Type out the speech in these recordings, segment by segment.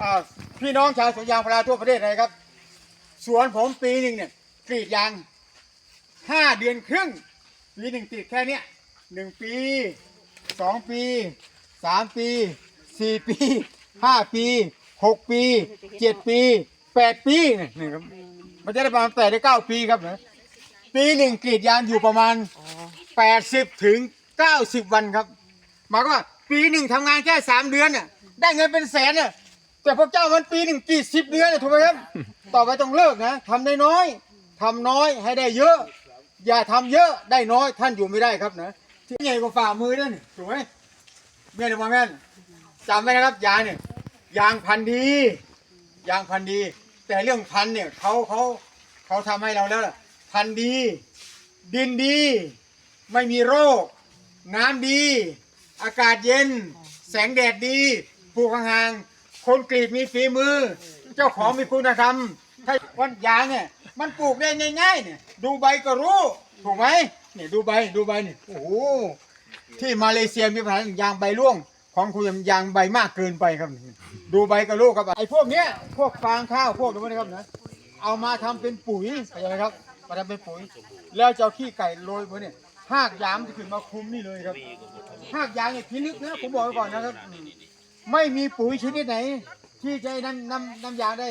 อ่าพี่น้องชาวสวนยางพาราทั่วประเทศนะครับ สวนผมปีหนึ่งเนี่ยกรีดยางห้าเดือนครึ่งปีหนึ่งติดแค่เนี้ยหนึ่งปีสองปีสามปีสี่ปีห้าปีหกปีเจ็ดปีแปดปีเนี่ยนี่ครับมันจะได้ประมาณแปดถึงเก้าปีครับนะปีหนึ่งกรีดยางอยู่ประมาณแปดสิบถึงเก้าสิบวันครับหมายความว่าปีหนึ่งทำงานแค่สามเดือนน่ะได้เงินเป็นแสนน่ะ แต่พวกเจ้ามันปีหนึ่งกี่สิบเดือนน่ะถูกไหมครับ ต่อไปต้องเลิกนะทำได้น้อยทำน้อยให้ได้เยอะ อย่าทำเยอะได้น้อยท่านอยู่ไม่ได้ครับนะที่ใหญ่กว่าฝ่ามือนั่นนี่ถูกไหมเมียนมาแม่นจำไว้นะครับยางเนี่ยยางพันธุ์ดียางพันธุ์ดี แต่เรื่องพันธุ์เนี่ยเขาเขาเขาทำให้เราแล้วล่ะพันธุ์ดี ดินดี ไม่มีโรค น้ำดี อากาศเย็น แสงแดดดีปลูกห่างๆ คนกรีดมีฝีมือ เจ้าของมีคุณธรรม ถ้าวันยางเนี่ย มันปลูกได้ง่ายๆเนี่ย ดูใบก็รู้ ถูกไหมเนี่ยดูใบดูใบเนี่ยโอ้โหที่มาเลเซียมีปัญหายางใบร่วง ของคุณยางใบมากเกินไปครับ ดูใบก็รู้ครับไอ้พวกเนี้ยพวกฟางข้าวพวกนี้นะครับนะเอามาทำเป็นปุ๋ยเข้าใจไหมครับมาทำเป็นปุ๋ย แล้วจะเอาขี้ไก่โรยบนเนี่ยหากยางมันจะขึ้นมาคุมนี่เลยครับหากยางเนี่ยพิลึกนะผมบอกไว้ก่อนนะครับ ไม่มีปุ๋ยชนิดไหน ที่จะให้นำนำนำยางได้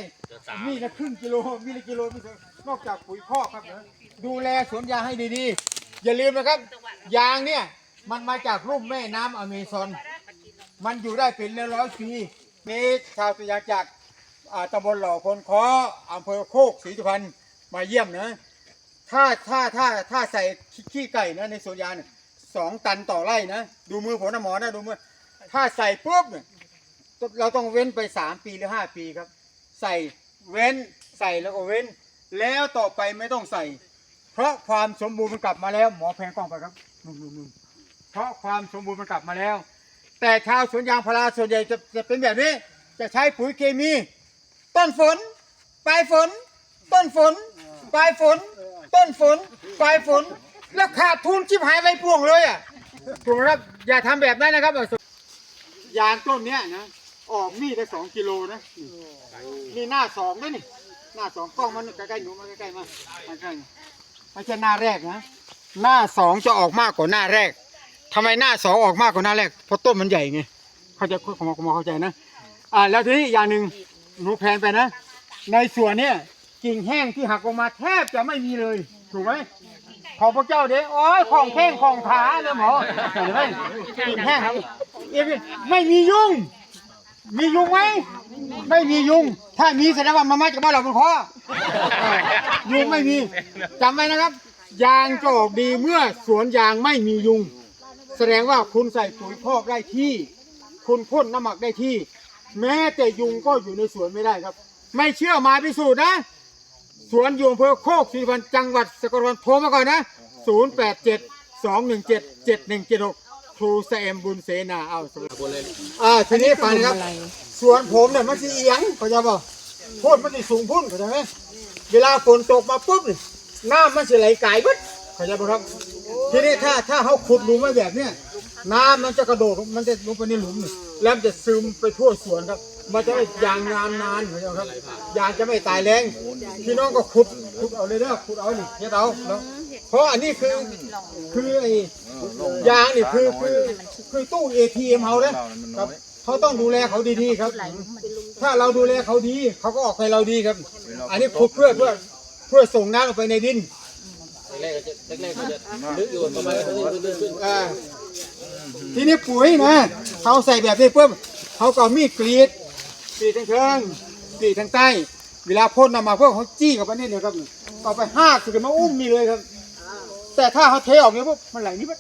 มีละครึ่งกิโล มีละกิโลไม่ถึงนอกจากปุ๋ยคอกครับนะดูแลสวนยางให้ดีๆ อย่าลืมนะครับ ยางเนี่ยมันมาจากลุ่มแม่น้ำอเมซอน มันอยู่ได้เป็นร้อยๆปีนี่ชาวสวนยางจากอ่าตำบลหล่อพลคออำเภอโคกศรีสุพรรณมาเยี่ยมนะ ถ้าถ้าถ้าถ้าใส่ขี้ไก่นะในสวนยางเนี่ยสองตันต่อไร่นะ ดูมือผมนะหมอนะดูมือ ถ้าใส่ปุ๊บเนี่ย เราต้องเว้นไปสามปีหรือห้าปีครับ ใส่เว้นใส่แล้วก็เว้น แล้วต่อไปไม่ต้องใส่ เพราะความสมบูรณ์มันกลับมาแล้ว หมอแพงกล้องไปครับนุ่มๆๆเพราะความสมบูรณ์มันกลับมาแล้ว แต่ชาวสวนยางพาราส่วนใหญ่จะจะเป็นแบบนี้ จะใช้ปุ๋ยเคมี ต้นฝน ปลายฝน ต้นฝน ปลายฝน ต้นฝน ปลายฝน แล้วขาดทุนชิบหายไปพ่วงเลยอะถูกไหมครับอย่าทำแบบนั้นนะครับ ยางต้นเนี้ยนะ ออกมีดได้สองกิโลนะนี่หน้าสองด้วยนี่ หน้าสองกล้องมันใกล้ๆหนูมาใกล้ๆมาใกล้ๆไม่ใช่หน้าแรกนะหน้าสองจะออกมากกว่าหน้าแรกทำไมหน้าสองออกมากกว่าหน้าแรกเพราะต้นมันใหญ่ไงเขาใจะขอมาขอมาเข้าใจนะอ่าแล้วทีนี้อย่างหนึ่งหนูแพนไปนะ ในส่วนเนี้ยกิ่งแห้งที่หักออกมาแทบจะไม่มีเลย ถูกไหมขอพระเจ้าเด้โอ้ยของแข้งของขาเลยหมอเห็นไหมกิ่งแห้งครับเอ้ยไม่มียุง มียุงไหม ไม่มียุง ถ้ามีแสดงว่ามามาจากบ้านเราเป็นคอเออยุงไม่มีจำไว้นะครับ ยางจะออกดีเมื่อสวนยางไม่มียุง แสดงว่าคุณใส่ปุ๋ยคอกได้ที่ คุณพ่นน้ำหมักได้ที่ แม้แต่ยุงก็อยู่ในสวนไม่ได้ครับ ไม่เชื่อมาพิสูจน์นะ สวนอยู่อำเภอโคกศรีพันธ์จังหวัดสกลนครโทรมาก่อนนะ 087 217 7176ค รูแซมบุญเสนาเอาสวัสดีอ่าทีนี้ฟังนะครับ สวนผมเนี่ยมันสิเอียงเข้าใจป่ะพ่นมันสิสูงพุ่นเข้าใจไหมเวลาฝนตกมาปุ๊บนี่น้ำมันสิไหลไกลบึ๊ดเข้าใจป่ะครับ ทีนี้ถ้าถ้าเขาขุดหลุมไว้แบบเนี้ยน้ำมันจะกระโดดมันจะลงไปในหลุมนี่แล้วมันจะซึมไปทั่วสวนครับ มันจะได้ยางนานนานเข้าใจป่ะครับยางจะไม่ตายแรงพี่น้องก็ขุดขุดเอาเลยเด้อขุดเอานี่เฮ็ดเอาเนาะ เพราะอันนี้คือคือไอ้ยางนี่คือคือคือตู้ ATM เอ็มเขาเนี่ยครับเขาต้องดูแลเขาดีๆครับ ถ้าเราดูแลเขาดีเขาก็ออกไปเราดีครับ อันนี้ขุดเพื่อเพื่อเพื่อส่งน้ำลงไปในดินแรกจะแรกจะลึกอยู่ประมาณลึกขึ้นอ่าทีนี้ปุ๋ยนะเขาใส่แบบนี้ปุ๊บเขาก็เอามีดกรีดกรีดทางเทิงกรีดทางใต้ เวลาพ่นนำมาพวกเขาจี้กับไปนี่เลยครับเอไปห้าสิบมาอุ้มนี่เลยครับ แต่ถ้าเขาเทออกเนี้ยปุ๊บมันไหลนี้ปุ๊บ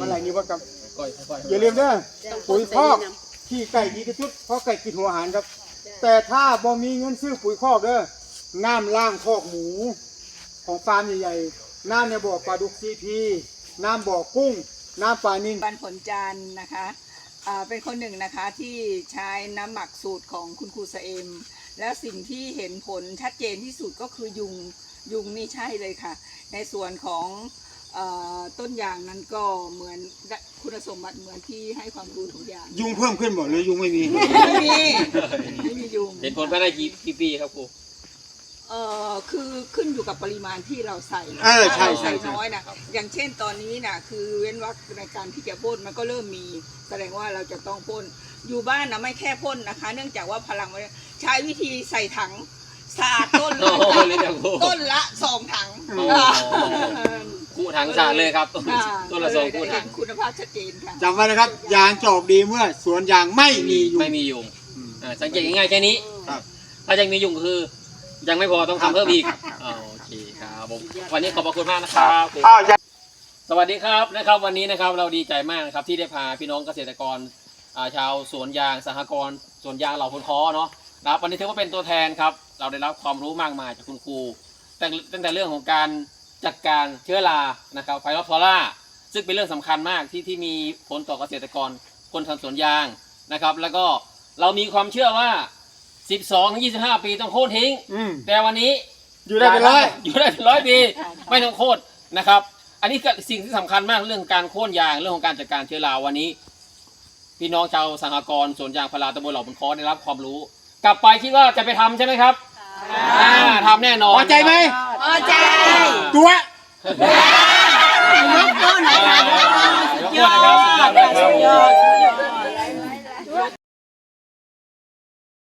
มันไหลนี้ปุ๊บครับค่อยค่อยอย่าลืมนะปุ๋ยคอกที่ไก่ดีที่สุดเพราะไก่กินหัวอาหารครับ แต่ถ้าบ่มีเงินซื้อปุ๋ยคอกเด้อน้ำล่างคอกหมู ของฟาร์มใหญ่ๆน้ำในบ่อปลาดุกซีพีน้ำบ่อกุ้ง น้ำปลานิลปันผลจันทร์นะคะอ่าเป็นคนหนึ่งนะคะที่ใช้น้ำหมักสูตรของคุณครูสเอม แล้วสิ่งที่เห็นผลชัดเจนที่สุดก็คือยุง ยุงนี่ใช่เลยค่ะ ในส่วนของเอ่อต้นยางนั้นก็เหมือนได้คุณสมบัติเหมือนที่ให้ความรู้ทุกอย่าง ยุงเพิ่มขึ้นหมดหรือยุงไม่มี ไม่มี ไม่มียุงเห็นผลภายในกี่กี่ปีครับครูเอ่อคือขึ้นอยู่กับปริมาณที่เราใส่เออใช่ถ้าเราใช่ใส่ใช่น้อยนะอย่างเช่นตอนนี้นะคือเว้นวรรคในการที่จะพ่นมันก็เริ่มมี แสดงว่าเราจะต้องพ่นอยู่บ้านนะไม่แค่พ่นนะคะ เนื่องจากว่าพลังมันใช้วิธีใส่ถัง สาดต้นเลโอ้โหยเลยเนี่ยครู ต้นละสองถังโอ้ คู่ถังสาดเลยครับต้นอ่าต้นละสองก็คู่เยได้ถัเห็งนคุณภาพชัดเจนค่ะ จำไว้นะครับ ยางจะออกดีเมื่อ สวนยางไม่มียุงไม่มียุงอืมอ่าสังเกตง่ายๆแค่นี้ครับ ถ้ายังมียุงก็คือ ยังไม่พอต้องทำเพิ่มอีกอ่าโอเคครับผมวันนี้ขอบพระคุณมากนะครับ อ้าวจะ สวัสดีครับนะครับ วันนี้นะครับเราดีใจมากนะครับที่ได้พาพี่น้องเกษตรกรอ่าชาวสวนยางสหกรณ์สวนยางเหล่าคนค้อเนาะนะครับวันนี้ถือว่าเป็นตัวแทนครับ เราได้รับความรู้มากมายจากคุณครูตั้งตั้งแต่เรื่องของการจัดการเชื้อรานะครับไฟรอฟลอราซึ่งเป็นเรื่องสำคัญมากที่ที่มีผลต่อเกษตรกรคนทำสวนยางนะครับ แล้วก็เรามีความเชื่อว่า 12-25 ปีต้องโค่นทิ้งอืมแต่วันนี้อยู่ได้เป็นร้อยอยู่ได้เป็นร้อยปีไม่ต้องโค่นนะครับ อันนี้ก็สิ่งที่สำคัญมากเรื่องการโค่นยางเรื่องของการจัดการเชื้อราวันนี้ พี่น้องชาวสหกรณ์สวนยางพาราตำบลเหล่าบนคอได้รับความรู้ กลับไปคิดว่าจะไปทำใช่ไหมครับ ทำแน่นอนพอใจไหมพอใจตัวเดยวอนนะครับสุดยอด